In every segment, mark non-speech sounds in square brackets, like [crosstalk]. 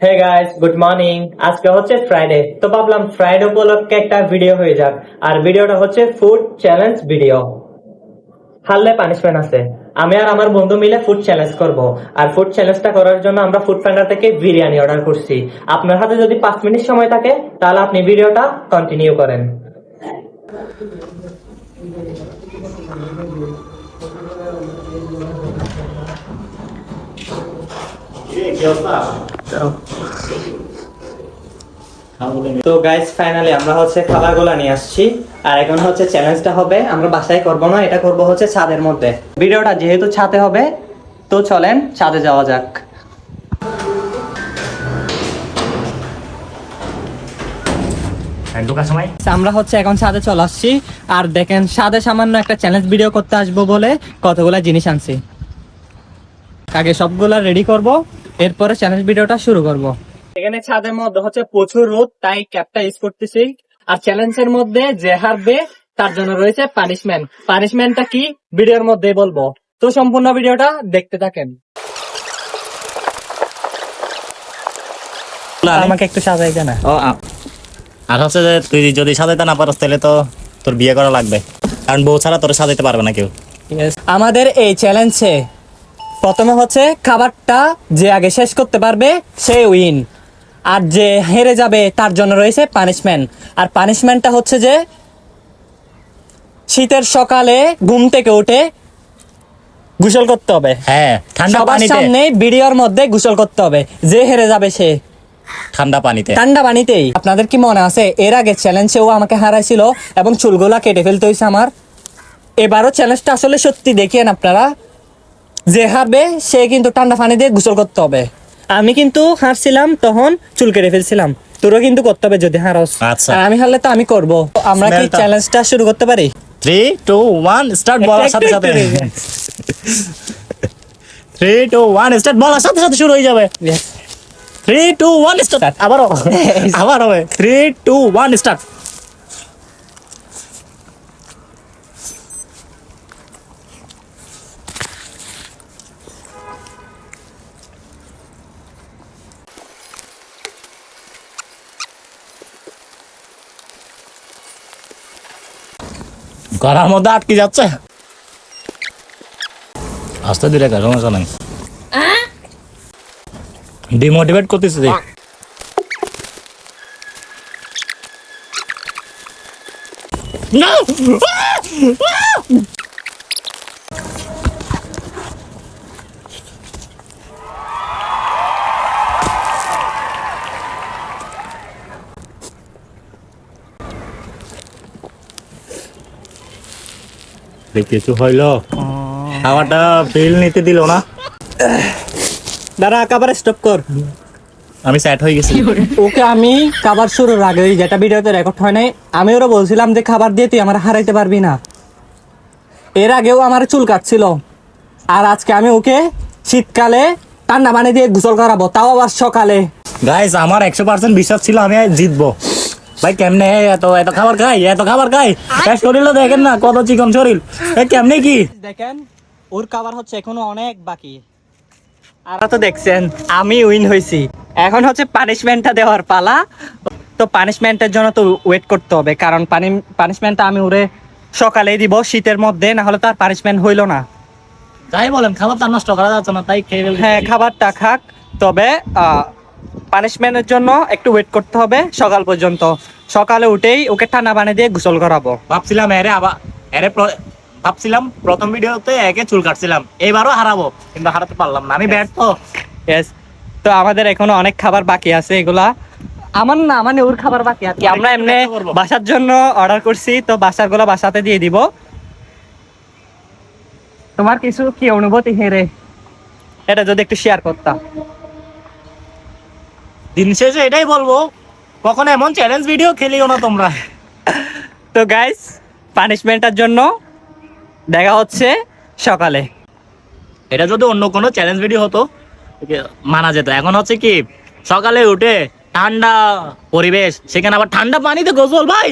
Hey guys good morning আজকে হচ্ছে Friday তো ভাবলাম ফ্রাইডে উপলক্ষে একটা ভিডিও হয়ে যাক। আর ভিডিওটা হচ্ছে ফুড চ্যালেঞ্জ ভিডিও হারলে পানিশমেন্ট আছে। আমি আর আমার বন্ধু মিলে ফুড চ্যালেঞ্জ করব। আর ফুড চ্যালেঞ্জটা করার জন্য আমরা ফুড ফান্ডার থেকে বিরিয়ানি অর্ডার করছি। আপনার হাতে যদি পাঁচ মিনিট সময় থাকে, তাহলে আপনি ভিডিওটা কন্টিনিউ করেন। তো গাইস ফাইনালি আমরা হচ্ছে খাবারগুলো নিয়ে আসছি। আর এখন হচ্ছে চ্যালেঞ্জটা হবে আমরা বাসায় করব না এটা করব হচ্ছে ছাদের মধ্যে। ভিডিওটা যেহেতু ছাদে হবে তো চলেন ছাদে যাওয়া যাক। আমরা হচ্ছে এখন ছাদে চলে আসছি আর দেখেন ছাদে সামান্য একটা চ্যালেঞ্জ ভিডিও করতে আসব বলে কতগুলা জিনিস আনছি। আগে সবগুলা রেডি করব এরপরে চ্যালেঞ্জ ভিডিওটা শুরু করব। এখানে ছাদের মধ্যে হচ্ছে প্রচুর রোদ তাই ক্যাপটা ইউজ করতেছি। আর চ্যালেঞ্জের মধ্যে যে হারবে তার জন্য রয়েছে পানিশমেন্ট পানিশমেন্টটা কি? ভিডিওর মধ্যে বলব। তো সম্পূর্ণ ভিডিওটা দেখতে থাকেন। আমাকে একটু সাজাই ও আর হচ্ছে যে তুই যদি সাজাইতে না পারস তাহলে তো তোর বিয়ে করা লাগবে। কারণ বউ ছাড়া তোর সাজাইতে পারবে না কেউ। আমাদের এই চ্যালেঞ্জে প্রথমে হচ্ছে খাবারটা যে আগে শেষ করতে পারবে সে উইন আর যে হেরে যাবে তার জন্য রয়েছে পানিশমেন্ট আর পানিশমেন্টটা হচ্ছে যে শীতের সকালে ঘুম থেকে উঠে গোসল করতে হবে। হ্যাঁ ঠান্ডা সবার সামনে ভিডিওর মধ্যে গোসল করতে হবে। যে হেরে যাবে সে। ঠান্ডা পানিতে। ঠান্ডা পানিতেই। আপনাদের কি মনে আছে? এর আগে চ্যালেঞ্জেও আমাকে হারাইছিল এবং চুলগুলা কেটে ফেলতে হয়েছে আমার। এবারও চ্যালেঞ্জটা আসলে সত্যি দেখিয়েন আপনারা। যে হারবে সে কিন্তু ঠান্ডা পানি দিয়ে গোসল করতে হবে। আমি কিন্তু হারছিলাম তখন চুল কেটে ফেলছিলাম। তোরও কিন্তু করতে হবে যদি হারস। আচ্ছা। আর আমি হারলে তো আমি করব। আমরা কি চ্যালেঞ্জটা শুরু করতে পারি? থ্রি টু ওয়ান স্টার্ট বলার সাথে সাথে। থ্রি টু ওয়ান স্টার্ট বলার সাথে সাথে শুরু হয়ে যাবে. থ্রি টু ওয়ান স্টার্ট আবারও। [laughs] আবার হবে। থ্রি টু ওয়ান স্টার্ট গলার মধ্যে আটকে যাচ্ছে। আস্তে ধীরে কাজ সমস্যা নাই। ডিমোটিভেট করতেছে দেখ কিছু হইল। ফিল নিতে দিল না। দাঁড়া একেবারে স্টপ কর। আমি স্যাট হয়ে গেছি। ওকে আমি খাবার শুরুর আগে যেটা ভিডিওতে রেকর্ড হয় নাই আমি ওরা বলছিলাম যে খাবার দিয়ে তুই আমার হারাইতে পারবি না। এর আগেও আমার চুল কাটছিল। আর আজকে আমি ওকে শীতকালে ঠান্ডা পানি দিয়ে গোসল করাবো তাও আবার সকালে। গাইস আমার একশো পার্সেন্ট বিশ্বাস ছিল আমি জিতবো। ভাই কেমনে? এত এত খাবার খাই এত খাবার খাই। শরীরও দেখেন না কত চিকন শরীর। কেমনে কি? দেখেন ওর খাবার হচ্ছে এখনও অনেক বাকি। আর তো দেখছেন আমি উইন হয়েছি এখন হচ্ছে পানিশমেন্টটা দেওয়ার পালা। তো পানিশমেন্টের জন্য তো ওয়েট করতে হবে কারণ পানি পানিশমেন্টটা আমি ওরে সকালেই দিব শীতের মধ্যে না হলে তার পানিশমেন্ট হইল না। যাই বলেন খাবার তো নষ্ট করা যাচ্ছে না তাই খেয়ে হ্যাঁ খাবারটা খাক। তবে পানিশমেন্টের জন্য একটু ওয়েট করতে হবে সকাল পর্যন্ত। সকালে উঠেই ওকে ঠান্ডা পানি দিয়ে গোসল করাবো। ভাবছিলাম এরে আবার এরে ভাবছিলাম প্রথম ভিডিওতে একে চুল কাটছিলাম এবারও হারাবো কিন্তু হারাতে পারলাম না আমি ব্যর্থ। Yes. তো আমাদের এখনও অনেক খাবার বাকি আছে এগুলা। আমার না মানে ওর খাবার বাকি আছে। আমরা এমনি করব। বাসার জন্য অর্ডার করছি তো বাসারগুলো বাসাতে দিয়ে দিব। তোমার কিছু কি অনুভূতি হেরে এটা যদি একটু শেয়ার করতাম। দিন শেষে এটাই বলব কখনো এমন চ্যালেঞ্জ ভিডিও খেলিও না তোমরা। তো গাইস পানিশমেন্টের জন্য দেখা হচ্ছে সকালে। এটা যদি অন্য কোনো চ্যালেঞ্জ ভিডিও হতো মানা যেত। এখন হচ্ছে কি সকালে উঠে ঠান্ডা পরিবেশ সেখানে আবার ঠান্ডা পানিতে গোসল। ভাই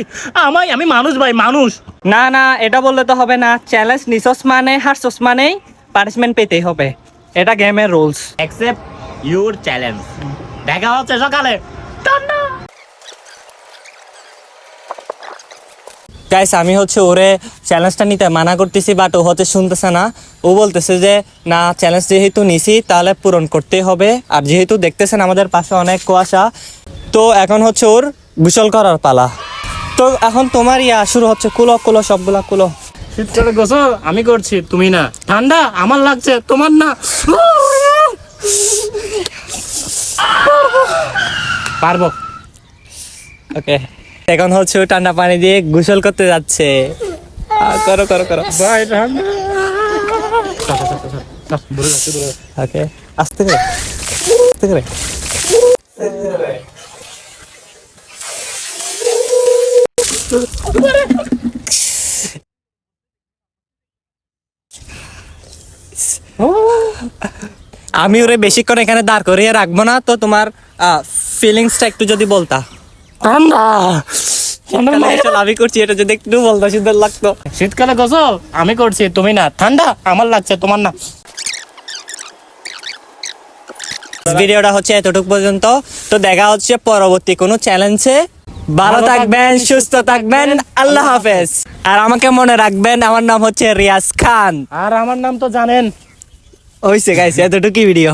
আমায় আমি মানুষ ভাই মানুষ। না না এটা বললে তো হবে না। চ্যালেঞ্জ নিসস মানে হারসস মানেই পানিশমেন্ট পেতেই হবে। এটা গেমের রুলস অ্যাকসেপ্ট ইউর চ্যালেঞ্জ দেখা হচ্ছে সকালে। গাইস আমি হচ্ছে ওরে চ্যালেঞ্জটা নিতে মানা করতেছি বাট ও হচ্ছে শুনতেছে না। ও বলতেছে যে না চ্যালেঞ্জ যেহেতু নিছি তাহলে পূরণ করতেই হবে। আর যেহেতু দেখতেছেন আমাদের পাশে অনেক কুয়াশা তো এখন হচ্ছে ওর গোসল করার পালা। তো এখন তোমার ইয়া শুরু হচ্ছে। কুলো কুলো সবগুলা কুলো। শীতকালে গোসল আমি করছি তুমি না। ঠান্ডা আমার লাগছে তোমার না। পারব। ওকে এখন হচ্ছে ঠান্ডা পানি দিয়ে গোসল করতে যাচ্ছে। করো করো করো। ভাই ওকে আস্তে করে। আস্তে করে। আমি ওরে বেশিক্ষণ এখানে দাঁড় করিয়ে রাখব না তো তোমার ফিলিংসটা একটু যদি বলতা। ঠান্ডা আমি করছি এটা যদি একটু বলতা সুন্দর লাগতো। শীতকালে গোসল আমি করছি তুমি না ঠান্ডা আমার লাগছে তোমার না। ভিডিওটা হচ্ছে এতটুকু পর্যন্ত। তো দেখা হচ্ছে পরবর্তী কোনো চ্যালেঞ্জে ভালো থাকবেন সুস্থ থাকবেন আল্লাহ হাফেজ। আর আমাকে মনে রাখবেন আমার নাম হচ্ছে রিয়াজ খান। আর আমার নাম তো জানেন। হয়েছে গাইছে এতটুকু ভিডিও